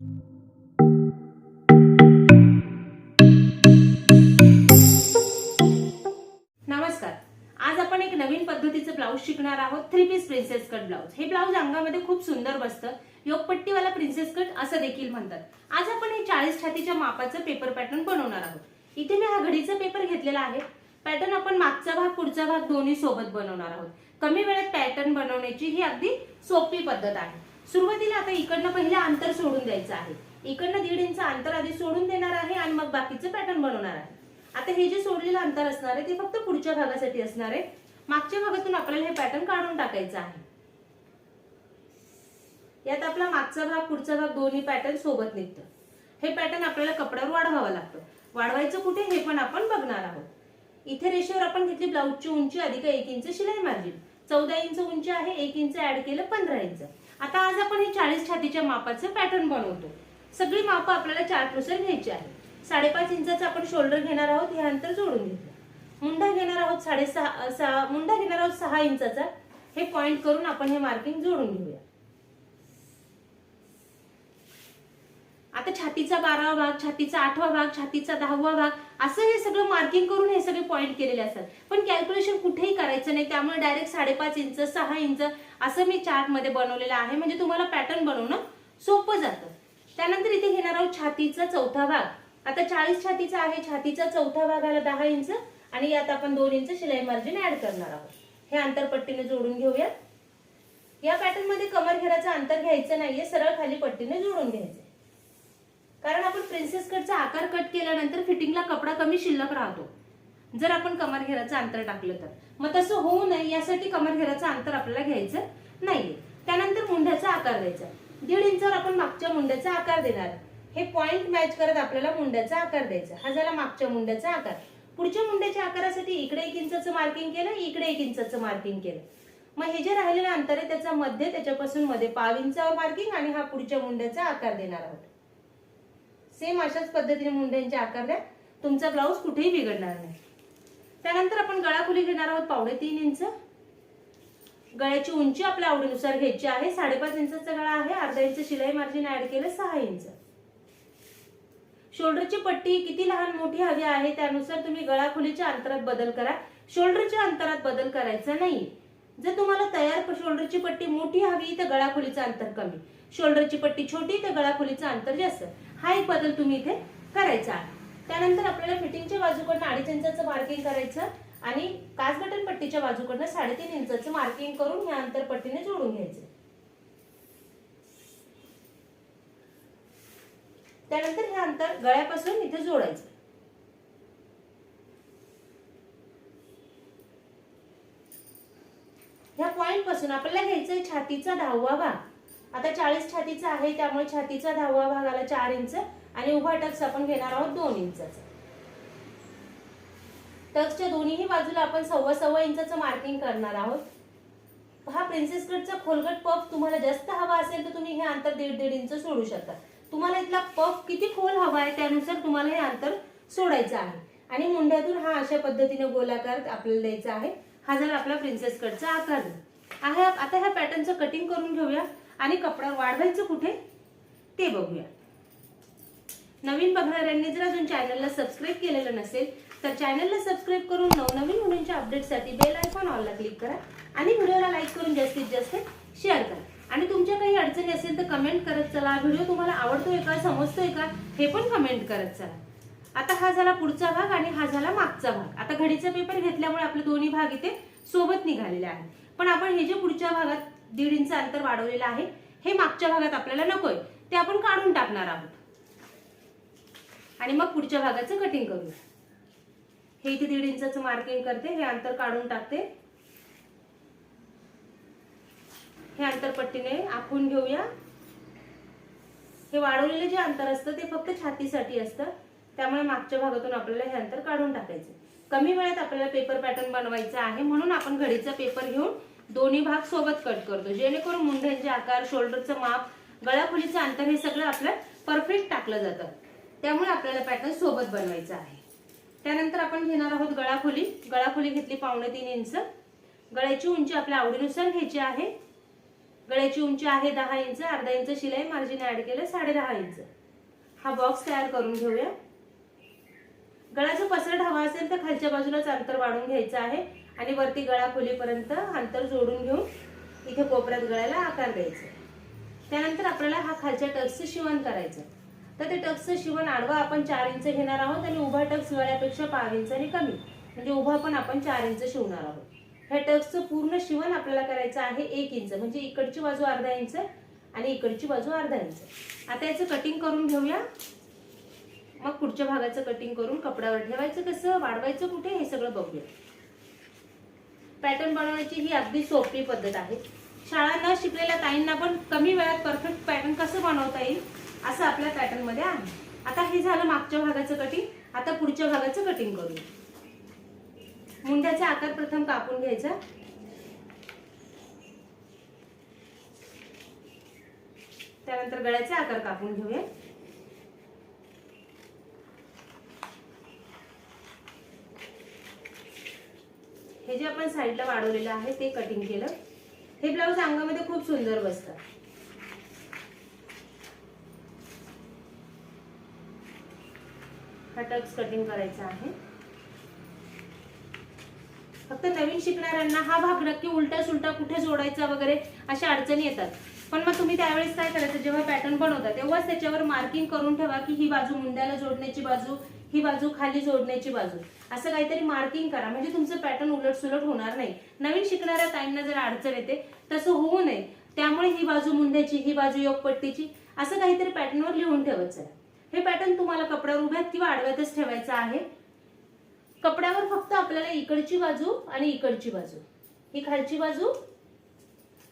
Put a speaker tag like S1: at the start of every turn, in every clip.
S1: नमस्कार. आज आपण एक नवीन पद्धतीचं ब्लाऊज शिकणार आहोत three piece princess cut blouse हे ब्लाऊज अंगामध्ये खूप सुंदर बसतं. योगपट्टीवाला प्रिन्सेस कट असं देखील म्हणतात. आज आपण हे चाळीस छातीच्या मापाचं पेपर पॅटर्न बनवणार आहोत. इथे मी हा घडीचा पेपर घेतलेला आहे. पॅटर्न आपण मागचा भाग पुढचा भाग दोन्ही सोबत बनवणार आहोत. कमी वेळेत पॅटर्न बनवण्याची ही अगदी सोपी पद्धत आहे. सुरुवातीला आता इकडनं पहिलं अंतर सोडून द्यायचं आहे. इकडनं दीड इंच अंतर आधी सोडून देणार आहे आणि मग बाकीचं पॅटर्न बनवणार आहे. आता हे जे सोडलेलं अंतर असणार आहे ते फक्त पुढच्या भागासाठी असणार आहे. मागच्या भागातून आपल्याला हे पॅटर्न काढून टाकायचं आहे. यात आपला मागचा भाग पुढचा भाग दोन्ही पॅटर्न सोबत निघतं. हे पॅटर्न आपल्याला कपड्यावर वाढवावं लागतं. वाढवायचं कुठे हे पण आपण बघणार आहोत. इथे रेषेवर आपण घेतली ब्लाऊजची उंची अधिक एक इंच शिलाई मार्जिन चौदा इंच उंची आहे एक इंच ऍड केलं पंधरा इंच. आता आज आपण हे चाळीस छातीच्या मापाचं पॅटर्न बनवतो. सगळी मापं आपल्याला चार्टनुसार घ्यायची आहे साडेपाच इंचाचं आपण शोल्डर घेणार आहोत हे अंतर जोडून घेतलं. मुंडा घेणार आहोत साडेसहा सहा मुंडा घेणार आहोत सहा इंचाचा. हे पॉइंट करून आपण हे मार्किंग जोडून घेऊया. आता छातीचा बारावा भाग छातीचा आठवा भाग छातीचा दहावा भाग असं हे सगळं मार्किंग करून हे सगळे पॉईंट केलेले असतात. पण कॅल्क्युलेशन कुठेही करायचं नाही. त्यामुळे डायरेक्ट साडेपाच इंच सहा इंच असं मी चार्टमध्ये बनवलेलं आहे. म्हणजे तुम्हाला पॅटर्न बनवणं सोपं जातं. त्यानंतर इथे घेणार आहोत छातीचा चौथा भाग. आता चाळीस छातीचा आहे. छातीचा चौथा भागाला दहा इंच आणि यात आपण दोन इंच शिलाई मार्जिन ऍड करणार आहोत. हे आंतरपट्टीने जोडून घेऊयात. या पॅटर्नमध्ये कमर घेराचं अंतर घ्यायचं नाहीये. सरळ खाली पट्टीने जोडून घ्यायचं. कारण आपण प्रिन्सेस कटचा आकार कट केल्यानंतर फिटिंगला कपडा कमी शिल्लक राहतो. जर आपण कमर घेराचं अंतर टाकलं तर. मग तसं होऊ नये यासाठी कमर घेराचं अंतर आपल्याला घ्यायचं नाहीये. त्यानंतर मुंड्याचा आकार द्यायचा. दीड इंचावर आपण मागच्या मुंड्याचा आकार देणार. हे पॉइंट मॅच करत आपल्याला मुंड्याचा आकार द्यायचा. हा झाला मागच्या मुंड्याचा आकार. पुढच्या मुंड्याच्या आकारासाठी इकडे एक इंचाचं मार्किंग केलं इकडे एक इंचाचं मार्किंग केलं. मग हे जे राहिलेलं अंतर आहे त्याचा मध्य त्याच्यापासून मध्ये पाव इंचावर मार्किंग आणि हा पुढच्या मुंड्याचा आकार देणार आहोत. सेम अशाच पद्धतीने मुंड्यांच्या आकार द्या तुमचा ब्लाऊज कुठेही बिघडणार नाही. त्यानंतर आपण गळा खुली घेणार आहोत पावणे तीन इंच. गळ्याची उंची आपल्या आवडीनुसार घ्यायची आहे. साडेपाच इंचाचा गळा आहे. अर्धा इंच शिलाई मार्जिन ऍड केलं सहा इंच. शोल्डरची पट्टी किती लहान मोठी हवी आहे त्यानुसार तुम्ही गळाखोलीच्या अंतरात बदल करा. शोल्डरच्या अंतरात बदल करायचा नाही जर तुम्हाला तयार शोल्डरची पट्टी मोठी हवी तर गळाखोलीचं अंतर कमी. शोल्डरची पट्टी छोटी तर गळा खोलीचं अंतर जास्त. हा एक बदल तुम्ही इथे करायचा आहे. त्यानंतर आपल्याला फिटिंगच्या बाजूकडनं अडीच इंचाचं मार्किंग करायचं आणि काच बटन पट्टीच्या बाजूकडनं साडेतीन इंचाचं मार्किंग करून ह्या अंतर पट्टीने जोडून घ्यायचं. त्यानंतर हे अंतर गळ्यापासून इथे जोडायचं. ह्या पॉइंटपासून आपल्याला घ्यायचंय छातीचा दहावा भाग. आता चाळीस छातीचा आहे त्यामुळे छातीचा दहावा भाग आला चार इंच आणि उभा टक्स आपण घेणार आहोत दोन इंचाचा. टक्सच्या दोन्हीही बाजूला आपण सव्वा सव्वा इंचाचं मार्किंग करणार आहोत. हा प्रिन्सेस कटचा खोलगट पफ तुम्हाला जास्त हवा असेल तर तुम्ही हे अंतर दीड दीड इंच सोडू शकता. तुम्हाला इथला पफ किती खोल हवा आहे त्यानुसार तुम्हाला हे अंतर सोडायचं आहे. आणि मुंड्यातून हा अशा पद्धतीने गोलाकार आपल्याला द्यायचा आहे. हा झाला आपला प्रिन्सेस कटचा आकार. आहे आता ह्या पॅटर्नचं कटिंग करून घेऊया. आणि कपड्यावर वाढवायचं कुठे? ते बघूया. नवीन बघणाऱ्यांनी जर अजून चॅनलला सबस्क्राईब केलेलं नसेल तर चॅनलला सबस्क्राईब करून नवनवीन मुलींच्या अपडेटसाठी बेल आयकॉन ऑनला क्लिक करा आणि व्हिडिओला लाईक करून जास्तीत जास्त शेअर करा. आणि तुमच्या काही अडचणी असेल तर कमेंट करत चला. व्हिडिओ तुम्हाला आवडतोय का समजतोय का हे पण कमेंट करत चला. आता हा झाला पुढचा भाग आणि हा झाला मागचा भाग. आता घडीचा पेपर घेतल्यामुळे आपले दोन्ही भाग इथे सोबत निघालेले आहेत. पण आपण हे जे पुढच्या भागात दीड इंच अंतर वाढवलेलं आहे. हे मागच्या भागात आपल्याला नकोय. ते आपण काढून टाकणार आहोत. आणि मग पुढच्या भागाचं कटिंग करू हे इथे दीड इंचाचं मार्किंग करते. हे अंतर काढून टाकते. हे अंतर पट्टीने आखून घेऊया. हे वाढवलेले जे अंतर असतं ते फक्त छातीसाठी असतं. त्यामुळे मागच्या भागातून आपल्याला हे अंतर काढून टाकायचं. कमी वेळेत आपल्याला पेपर पॅटर्न बनवायचा आहे. म्हणून आपण घडीचा पेपर घेऊन दोन्ही भाग सोबत कट करतो. जेणेकरून मुंढ्यांचे आकार शोल्डरचं माप गळाखोलीचं अंतर हे सगळं आपलं परफेक्ट टाकलं जातं. त्यामुळे आपल्याला पॅटर्न सोबत बनवायचं आहे. त्यानंतर आपण घेणार आहोत गळाखोली. गळाखोली घेतली पावणे तीन इंच. गळ्याची उंची आपल्या आवडीनुसार घ्यायची आहे. गळ्याची उंची आहे दहा इंच अर्धा इंच शिलाई मार्जिन ऍड केलं साडे दहा इंच. हा बॉक्स तयार करून घेऊया. गळाचं पसरट हवा असेल तर खालच्या बाजूलाच अंतर वाढून घ्यायचं आहे. आणि वरती गळा खोलीपर्यंत अंतर जोडून घेऊन इथे कोपऱ्यात गळ्याला आकार द्यायचा. त्यानंतर आपल्याला हा खालच्या टक्सचं शिवण करायचं. तर ते टक्सचं शिवण आडवा आपण चार इंच घेणार आहोत आणि उभा टक्स गळ्यापेक्षा पाच इंचाने कमी. म्हणजे उभा पण आपण चार इंच शिवणार आहोत. ह्या टक्सचं पूर्ण शिवण आपल्याला करायचं आहे एक इंच. म्हणजे इकडची बाजू अर्धा इंच आणि इकडची बाजू अर्धा इंच. आता याचं कटिंग करून घेऊया. मग पुढच्या भागाचं कटिंग करून कपड्यावर ठेवायचं कसं? वाढवायचं कुठे? हे सगळं बघूया. पॅटर्न बनवण्याची ही अगदी सोपी पद्धत आहे. शाळा न शिकलेल्या ताईंना पण कमी वेळात परफेक्ट पॅटर्न कसं बनवता येईल असं आपल्या पॅटर्नमध्ये आहे. आता हे झालं मागच्या भागाचं कटिंग आता पुढच्या भागाचं कटिंग करूया. मुंड्याचा आकार प्रथम कापून घ्यायचा. त्यानंतर गळ्याचा आकार कापून घेऊया. हे जे आपण साईडला वाढवलेलं आहे ते कटिंग केलं. हे ब्लाऊज अंगामध्ये खूप सुंदर बसतात हा टक्स कटिंग करायचा आहे. फक्त नवीन शिकणाऱ्यांना हा भाग नक्की उलटा सुलटा कुठे जोडायचा वगैरे अशा अडचणी येतात. पण मग तुम्ही त्यावेळेस काय करायचं? जेव्हा पॅटर्न बनवता तेव्हाच त्याच्यावर मार्किंग करून ठेवा की ही बाजू मुंड्याला जोडण्याची बाजू ही बाजू खाली जोडण्याची बाजू. असं काहीतरी मार्किंग करा. म्हणजे तुमचं पॅटर्न उलट सुलट होणार नाही. नवीन शिकणाऱ्या ताईंना जर अडचण येते तसं होऊ नये. त्यामुळे ही बाजू मुंड्याची ही बाजू योगपट्टीची असं काहीतरी पॅटर्नवर लिहून ठेवत चला हे पॅटर्न तुम्हाला कपड्यावर उभ्यात किंवा आडव्यातच ठेवायचं आहे. कपड्यावर फक्त आपल्याला इकडची बाजू आणि इकडची बाजू. ही खालची बाजू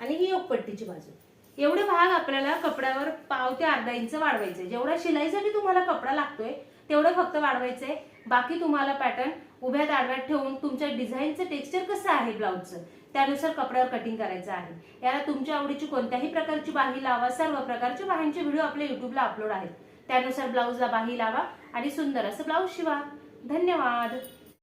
S1: आणि ही योगपट्टीची बाजू. एवढे भाग आपल्याला कपड्यावर पाव ते अर्धा इंच वाढवायचे. जेवढा शिलाईसाठी तुम्हाला कपडा लागतोय तेवढं फक्त वाढवायचं आहे बाकी तुम्हाला पॅटर्न उभ्यात आडव्यात ठेवून तुमच्या डिझाईनचं टेक्स्चर कसं आहे ब्लाऊजचं त्यानुसार कपड्यावर कटिंग करायचं आहे. याला तुमच्या आवडीची कोणत्याही प्रकारची बाही लावा सर्व प्रकारच्या बाहींचे व्हिडिओ आपल्या युट्यूबला अपलोड आहेत. त्यानुसार ब्लाऊजला बाही लावा आणि सुंदर असं ब्लाऊज शिवा. धन्यवाद.